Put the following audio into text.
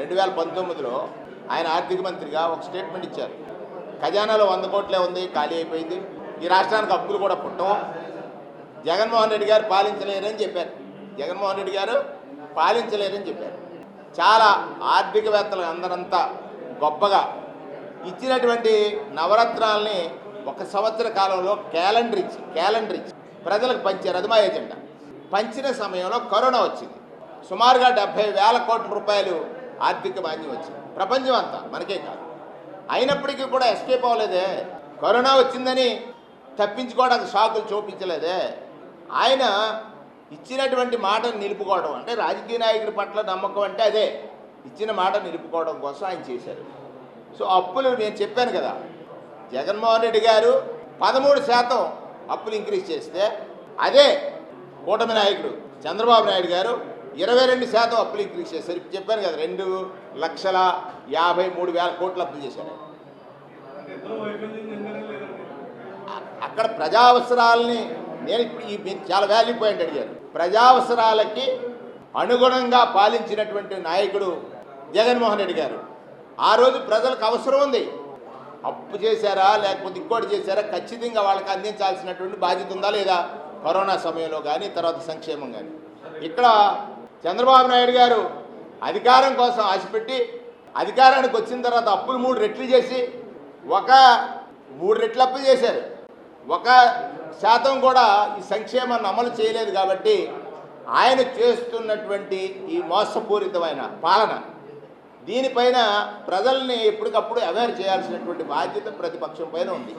రెండు వేల పంతొమ్మిదిలో ఆయన ఆర్థిక మంత్రిగా ఒక స్టేట్మెంట్ ఇచ్చారు. ఖజానాలో వంద కోట్లే ఉంది ఖాళీ అయిపోయింది. ఈ రాష్ట్రానికి అప్పులు కూడా పుట్టం జగన్మోహన్ రెడ్డి గారు పాలించలేరని చెప్పారు. జగన్మోహన్ రెడ్డి గారు పాలించలేరని చెప్పారు. చాలా ఆర్థికవేత్తలు అందరంతా గొప్పగా ఇచ్చినటువంటి నవరత్నాలని ఒక సంవత్సర కాలంలో క్యాలెండర్ ఇచ్చి క్యాలెండర్ ఇచ్చి ప్రజలకు పంచారు. అది మా ఏజెండా పంచిన సమయంలో కరోనా వచ్చింది. సుమారుగా డెబ్బై వేల కోట్ల రూపాయలు ఆర్థిక మాంద్యం వచ్చింది. ప్రపంచం అంతా మనకే కాదు. అయినప్పటికీ కూడా ఎస్కేప్ అవ్వలేదే. కరోనా వచ్చిందని తప్పించుకోవడానికి షాకులు చూపించలేదే. ఆయన ఇచ్చినటువంటి మాటను నిలుపుకోవడం అంటే రాజకీయ నాయకుడి పట్ల నమ్మకం అంటే అదే. ఇచ్చిన మాట నిలుపుకోవడం కోసం ఆయన చేశారు. సో అప్పులు నేను చెప్పాను కదా. జగన్మోహన్ రెడ్డి గారు పదమూడు శాతం అప్పులు ఇంక్రీజ్ చేస్తే అదే కూటమి నాయకుడు చంద్రబాబు నాయుడు గారు ఇరవై రెండు శాతం అప్పులు చేశారు. చెప్పాను కదా రెండు లక్షల యాభై మూడు వేల కోట్లు అప్పులు చేశారు. అక్కడ ప్రజా అవసరాలని నేను ఇప్పుడు ఈ చాలా వాల్యూ పాయింట్ అడిగారు ప్రజా అవసరాలకి అనుగుణంగా పాలించినటువంటి నాయకుడు జగన్మోహన్ రెడ్డి గారు. ఆ రోజు ప్రజలకు అవసరం ఉంది. అప్పు చేశారా లేకపోతే ఇంకోటి చేశారా ఖచ్చితంగా వాళ్ళకి అందించాల్సినటువంటి బాధ్యత ఉందా లేదా? కరోనా సమయంలో కానీ తర్వాత సంక్షేమం కానీ ఇక్కడ చంద్రబాబు నాయుడు గారు అధికారం కోసం ఆశపెట్టి అధికారానికి వచ్చిన తర్వాత అప్పులు మూడు రెట్లు చేసి ఒక మూడు రెట్లు అప్పు చేశారు. ఒక శాతం కూడా ఈ సంక్షేమాన్ని అమలు చేయలేదు కాబట్టి ఆయన చేస్తున్నటువంటి ఈ మోసపూరితమైన పాలన దీనిపైన ప్రజల్ని ఎప్పటికప్పుడు అవేర్ చేయాల్సినటువంటి బాధ్యత ప్రతిపక్షం పైన ఉంది.